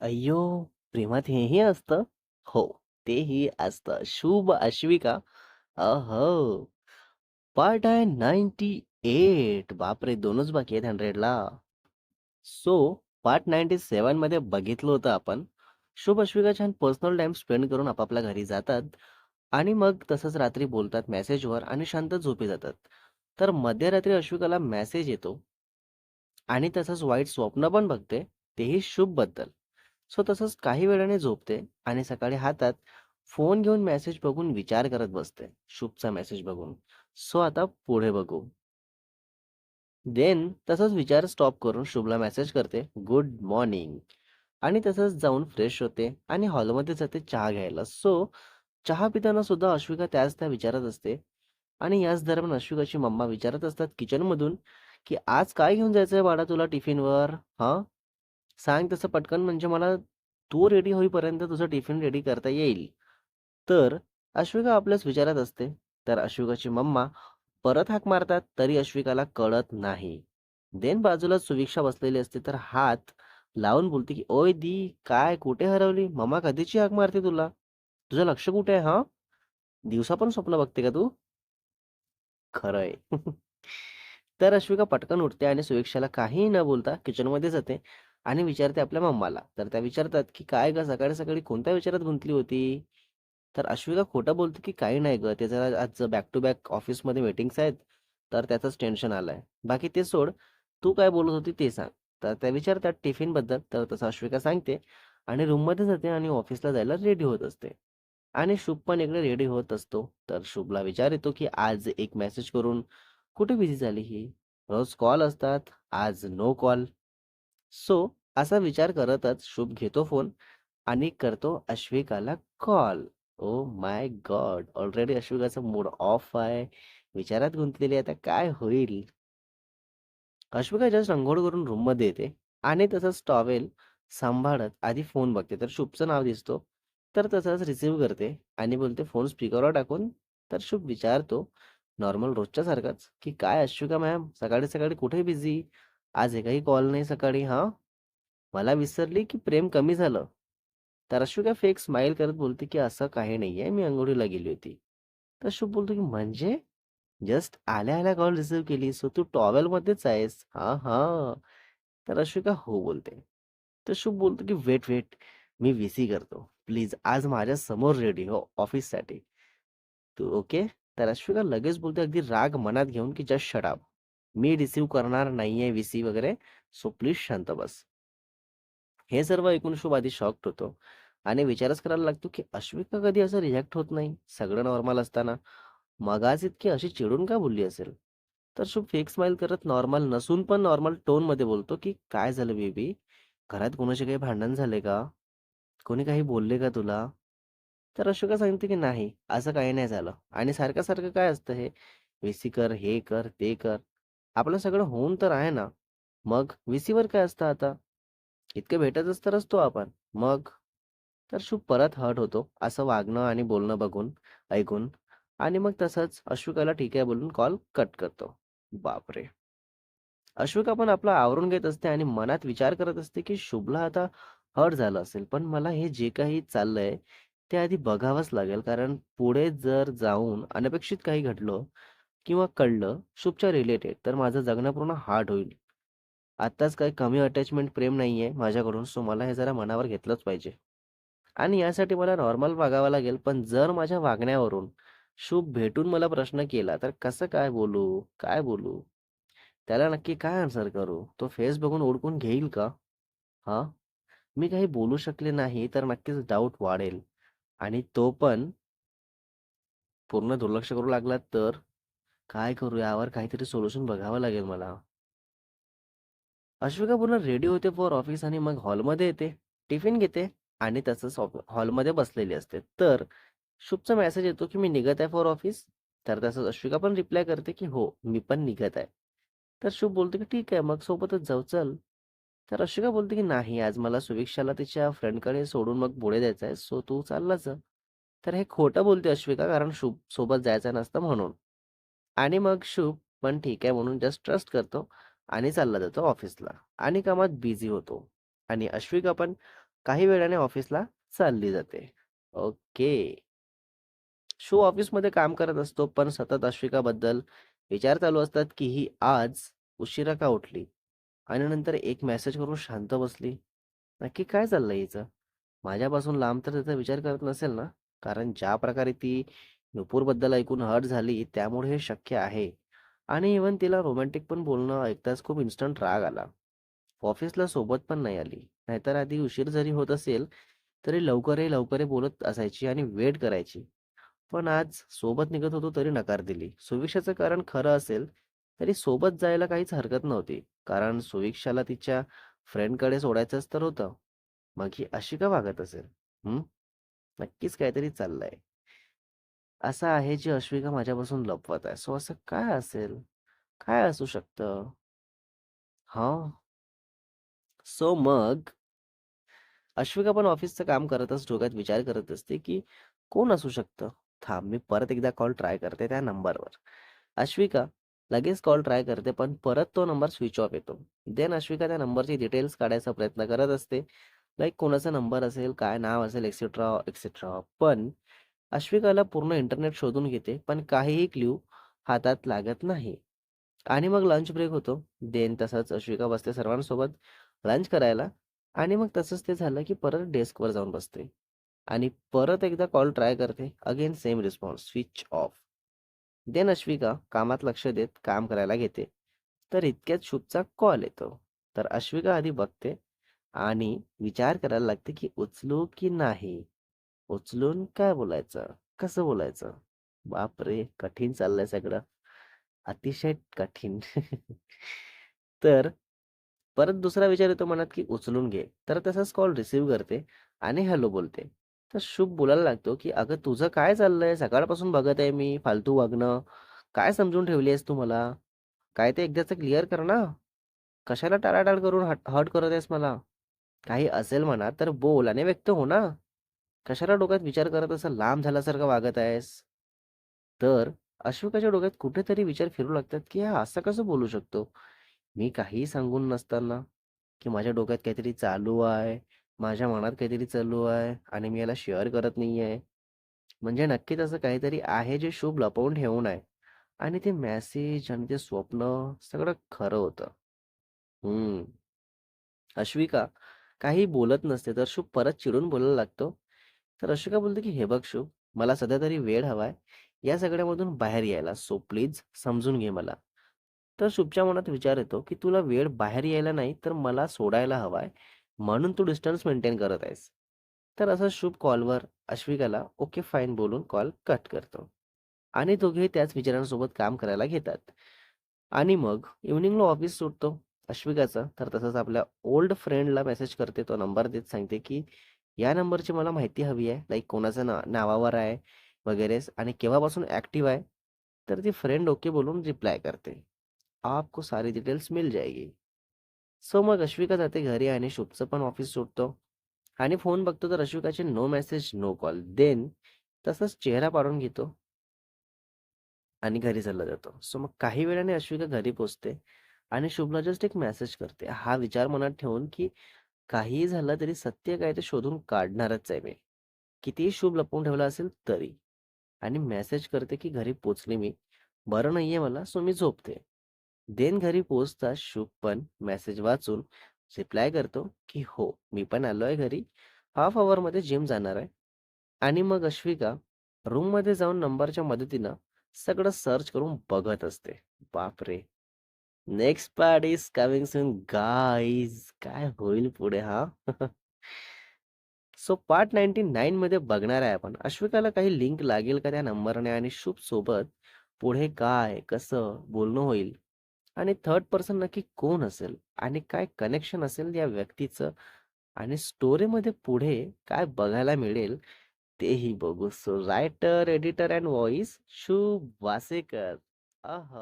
अय्यो! प्रेमात हेही असतं? हो, तेही असतं. शुभ अश्विका. अहो! पार्ट आहे 98 बापरे! दोनच बाकी आहेत 100ला. सो पार्ट 97 मध्ये बघितलं होतं आपण. शुभ अश्विका छान पर्सनल टाइम स्पेंड करून आपापल्या घरी जातात आणि मग तसंच रात्री बोलतात मेसेजवर आणि शांत झोपी जातात. तर मध्यरात्री अश्विकाला मेसेज येतो आणि तसंच वाईट स्वप्न पण बघते, तेही शुभबद्दल. सो तसंच काही वेळाने झोपते आणि सकाळी हातात फोन घेऊन मेसेज बघून विचार करत बसते. शुभचा मेसेज बघून. सो आता पुढे बघू. देन तसंच विचार स्टॉप करून शुभला मेसेज करते, गुड मॉर्निंग आणि तसंच जाऊन फ्रेश होते आणि हॉलमध्ये जाते चहा घ्यायला. सो चहा पिताना सुद्धा अश्विका त्याच त्या विचारत असते आणि याच दरम्यान अश्विकाची मम्मा विचारत असतात किचनमधून, की "आज काय घेऊन जायचंय बाळा तुला टिफिनवर? हां? सांग तसं पटकन म्हणजे मला तू रेडी होईपर्यंत तुझं टिफिन रेडी करता येईल." तर अश्विका आपल्याच विचारात असते. तर अश्विकाची मम्मा परत हाक मारतात तरी अश्विकाला कळत नाही. देन बाजूला सुविक्षा बसलेली असते तर हात लावून बोलते, की "ओय दी, काय कुठे हरवली? मम्मा कधीची हाक मारते तुला? तुझं लक्ष कुठे आहे हा दिवसा पण स्वप्न बघते का तू?" खरंय. तर अश्विका पटकन उठते आणि सुविक्षाला काहीही न बोलता किचनमध्ये जाते आणि विचारते आपल्या मम्माला. तर त्या विचारतात, की "काय गं सकाळी-सकाळी कोणत्या विचारात गुंतली होती?" तर अश्विका खोटं बोलतो की "काही नाही गं, ते जरा आज बॅक टू बॅक ऑफिसमध्ये मीटिंग्स आहेत, तर त्याचंच टेन्शन आलंय. बाकी ते सोड, तू काय बोलत होती ते सांग." तर त्या विचारतात टिफिनबद्दल. तर तसं अश्विका सांगते आणि रूममध्ये जाते आणि ऑफिसला जायला रेडी होत असते. आणि शुभ पण इकडे रेडी होत असतो. तर शुभला विचार येतो, की आज एक मेसेज करून कुठे बिझी झाली ही? रोज कॉल असतात, आज नो कॉल. सो असा विचार करतच शुभ घेतो फोन आणि करतो अश्विकाला call. Oh my God! Already अश्विकाचा मूड ऑफ आहे. विचारात गुंतलेली आहे. आता काय होईल? अश्विका जस्ट अंघोळ करून रूममध्ये येते आणि तसंच टॉवेल सांभाळत आधी फोन बघते. तर शुभचं नाव दिसतो. तर तसंच रिसीव्ह करते आणि बोलते फोन स्पीकरवर टाकून. तर शुभ विचारतो नॉर्मल रोजच्या सारखाच की "काय अश्विका मॅम, सकाळी-सकाळी कुठे बिझी? आज एकही कॉल नाही सकाळी हाँ? मला विसरली की प्रेम कमी झालं?" तर अश्विका फेक स्माईल करत बोलते, की "असं काही नाहीये, मी अंघोळीला गेली होती." तर शुभ बोलतो, की "म्हणजे? जस्ट आल्या-आल्या कॉल रिसीव्ह केली, सो तू टॉवेलमध्येच आहेस?" "हाँ, हाँ." तर अश्विका हो बोलते. तर शुभ बोलतो, की "वेट, वेट, मी व्हीसी करतो. प्लीज़ आज माझ्या समोर रेडी हो ऑफिससाठी. तू ओके?" तर अश्विका लगेच बोलते अगदी राग मनात घेऊन, की "जस्ट अप. मी रिसीव्ह करणार नाहीये व्हीसी वगैरे, सो प्लीज शांत बस." हे सर्व ऐकून शुभ आधी शॉक्ट होतो आणि विचारच करायला लागतो, की अश्विका कधी असं रिजेक्ट होत नाही, सगळं नॉर्मल असताना. मगाच इतकी अशी चिडून का बोलली असेल? तर शुभ फेक स्माईल करत नॉर्मल नसून पण नॉर्मल टोनमध्ये बोलतो, की "काय झालं बेबी? घरात कोणाशी काही भांडण झाले का? कोणी काही बोलले का तुला?" तर अशोका सांगते, की "नाही, असं काही नाही झालं." आणि सारखं-सारखं काय असतं हे? व्हीसी कर, हे कर, ते कर. आपलं सगळं होऊन तर आहे ना. मग व्हीसीवर काय असतं आता? इतकं भेटतच तर असतो आपण. मग? तर शुभ परत हर्ट होतो असं वागणं आणि बोलणं बघून, ऐकून आणि मग तसंच अश्विकाला ठीक आहे बोलून कॉल कट करतो. बापरे! अश्विका पण आपला आवरून घेत असते आणि मनात विचार करत असते, की शुभला आता हर्ट झालं असेल. पण मला हे जे काही चाललंय, ते आधी बघावंच लागेल. कारण पुढे जर जाऊन अनपेक्षित काही घडलं किंवा कळलं शुभच्या रिलेटेड, तर माझं जगणं पूर्ण हार्ड होईल. आत्ताच काही कमी अटॅचमेंट, प्रेम नाहीये माझ्याकडून. सो मला हे जरा मनावर घेतलंच पाहिजे. आणि यासाठी मला नॉर्मल वागावं लागेल. पण जर माझ्या वागण्यावरून शुभ भेटून मला प्रश्न केला, तर कसं काय बोलू? काय बोलू? त्याला नक्की काय आन्सर करू? तो फेस बघून ओळखून घेईल का? हां? मी काही बोलू शकले नाही, तर नक्कीच डाऊट वाढेल आणि तो पण पूर्ण दुर्लक्ष करू लागला तर? काय करू? यावर काहीतरी सोल्युशन बघावं लागेल मला. अश्विका पूर्ण रेडी होते फॉर ऑफिस आणि मग हॉलमध्ये येते, टिफिन घेते आणि तसंच हॉलमध्ये बसलेली असते. तर शुभचा मेसेज येतो, की "मी निघत आहे फॉर ऑफिस." तर तसंच अश्विका पण रिप्लाय करते, की "हो, मी पण निघत आहे." तर शुभ बोलतो, की "ठीक आहे, मग सोबतच जाऊ चल." तर अश्विका बोलते, की "नाही, आज मला सुविक्षाला तिच्या फ्रेंडकडे सोडून मग पुढे द्यायचा आहे, सो तू चाललाच तर हे खोटं बोलते अश्विका कारण शुभ सोबत जायचं नसतं म्हणून. आणि मग शुभ पण ठीक आहे म्हणून जस्ट ट्रस्ट करतो आणि चालला जातो ऑफिसला आणि कामात बिझी होतो. आणि अश्विका पण काही वेळाने ऑफिसला चालली जाते. ओके. शो ऑफिसमध्ये काम करत असतो, पण सतत अश्विकाबद्दल विचार चालू असतात, की ही आज उशिरा का उठली? आणि नंतर एक मेसेज करून शांत बसली. नक्की काय चाललंय हिचं? माझ्यापासून लांब तर त्याचा विचार करत नसेल ना? कारण ज्या प्रकारे ती नुपूरबद्दल ऐकून हट झाली, त्यामुळे हे शक्य आहे. आणि इव्हन तिला रोमॅन्टिक पण बोलणं ऐकताच खूप इन्स्टंट राग आला. ऑफिसला सोबत पण नाही आली. नाहीतर आधी उशीर जरी होत असेल, तरी लवकरही लवकर बोलत असायची आणि वेट करायची. पण आज सोबत निघत होतो तरी नकार दिली. सुविक्षाचं कारण खरं असेल, तरी सोबत जायला काहीच हरकत नव्हती. कारण सुविक्षाला तिच्या फ्रेंडकडे सोडायचंच तर होतं. मग ही अशी का वागत असेल? हम्म नक्कीच काहीतरी चाललंय. असं आहे जे अश्विका माझ्यापासून लपवत आहे. सो असं काय असेल? काय असू शकतं? हा सो मग अश्विका पण ऑफिसचं काम करतच डोक्यात विचार करत असते, की कोण असू शकतं? थांब, मी परत एकदा कॉल ट्राय करते त्या नंबरवर. अश्विका लगेच कॉल ट्राय करते, पण परत तो नंबर स्विच ऑफ येतो. देन अश्विका त्या नंबरची डिटेल्स काढायचा प्रयत्न करत असते. लाईक कोणाचा नंबर असेल, काय नाव असेल, एक्सेट्रा, एक्सेट्रा. पण अश्विकाला पूर्ण इंटरनेट शोधून घेते, पण काहीही क्ल्यू हातात लागत नाही. आणि मग लंच ब्रेक होतो. देन तसंच अश्विका बसते सर्वांसोबत लंच करायला आणि मग तसंच ते झालं, की परत डेस्कवर जाऊन बसते आणि परत एकदा कॉल ट्राय करते. Again same response, switch off. Then Ashwika कामात लक्ष देत काम करायला घेते. तर इतक्यात शुभचा कॉल येतो. तर अश्विका आधी बघते आणि विचार करायला लागते, की उचलू की नाही? उचलून काय बोलायचं? कसं बोलायचं? बापरे! कठीण चाललंय सगळं. अतिशय कठीण. तर परत दुसरा विचार येतो मनात, की उचलून घे. तर तसंच कॉल रिसीव्ह करते आणि हॅलो बोलते. तर शुभ बोलायला लागतो, की "अगं तुझं काय चाललंय? सकाळपासून बघत आहे मी फालतू वागणं. काय समजून ठेवली आहेस तू मला? काय ते एकदाच क्लिअर कर ना. कशाला टाळाटाळ करून हट हर्ट करत आहेस मला? काही असेल म्हणा तर बोल आणि व्यक्त हो ना. कशाला डोक्यात विचार करत असं लांब झाल्यासारखं वागत आहेस?" तर अश्विकाच्या डोक्यात कुठेतरी विचार फिरू लागतात, की हा असं कसं बोलू शकतो? मी काहीही सांगून नसताना, की माझ्या डोक्यात काहीतरी चालू आहे, माझ्या मनात काहीतरी चालू आहे आणि मी याला शेअर करत नाहीये. म्हणजे नक्कीच असं काहीतरी आहे जे शुभ लपवून ठेवून आहे आणि ते मेसेज आणि ते स्वप्न सगळं खरं होतं. हम्म अश्विका काही बोलत नसते, तर शुभ परत चिडून बोलायला लागतो. तर अश्विका बोलते, की "हे बघ शुभ, मला सध्या तरी वेळ हवाय या सगळ्यामधून बाहेर यायला. सो प्लीज समजून घे मला." तर शुभच्या मनात विचार येतो, की तुला वेळ बाहेर यायला नाही, तर मला सोडायला हवाय, म्हणून तू डिस्टन्स मेंटेन करत आहेस. तर असं शुभ कॉलवर अश्विकाला ओके फाईन बोलून कॉल कट करतो आणि दोघे त्याच विचारांसोबत काम करायला घेतात. आणि मग इव्हनिंगला ऑफिस सुटतो अश्विकाचं तर तसंच आपल्या ओल्ड फ्रेंडला मेसेज करते. तो नंबर देत सांगते, की या नंबरची मला माहिती हवी आहे. लाइक कोणाचं ना नावावर आहे वगैरे आणि केव्हापासून ॲक्टिव्ह आहे. तर ती फ्रेंड ओके बोलून रिप्लाय करते. आपको सारी डिटेल्स मिल जाएगी. सो मग अश्विका जाते घरी आणि शुभचं पण ऑफिस सुटतो आणि फोन बघतो तर अश्विकाचे no message, no call. Then तसंच चेहरा पाडून घेतो आणि घरी चालला जातो. सो मग काही वेळाने अश्विका घरी पोचते आणि शुभला जस्ट एक मेसेज करते. हा विचार मनात ठेवून, की काहीही झालं तरी सत्य काय ते शोधून काढणारच आहे मी. कितीही शुभ लपवून ठेवला असेल तरी. आणि मेसेज करते, की घरी पोचली मी. बरं नाहीये मला, सो मी झोपते. देन घरी पोचता शुभ पण मेसेज वाचून रिप्लाय करतो, की "हो, मी पण आलोय घरी. हाफ आवर मध्ये जिम जाणार आहे." आणि मग अश्विका रूममध्ये जाऊन नंबरच्या मदतीनं सगळं सर्च करून बघत असते. बापरे! Next part is coming soon guys. काय होईल पुढे हा सो पार्ट 99 मध्ये बघणार आहे आपण. अश्विकाला काही लिंक लागेल का त्या नंबरने आणि शुभ सोबत पुढे काय, कसं बोलणं होईल आणि थर्ड पर्सन नक्की कोण असेल आणि काय कनेक्शन असेल या व्यक्तीचं आणि स्टोरीमध्ये पुढे काय बघायला मिळेल तेही बघू. So writer, editor and voice Shubh Wasekar. Uh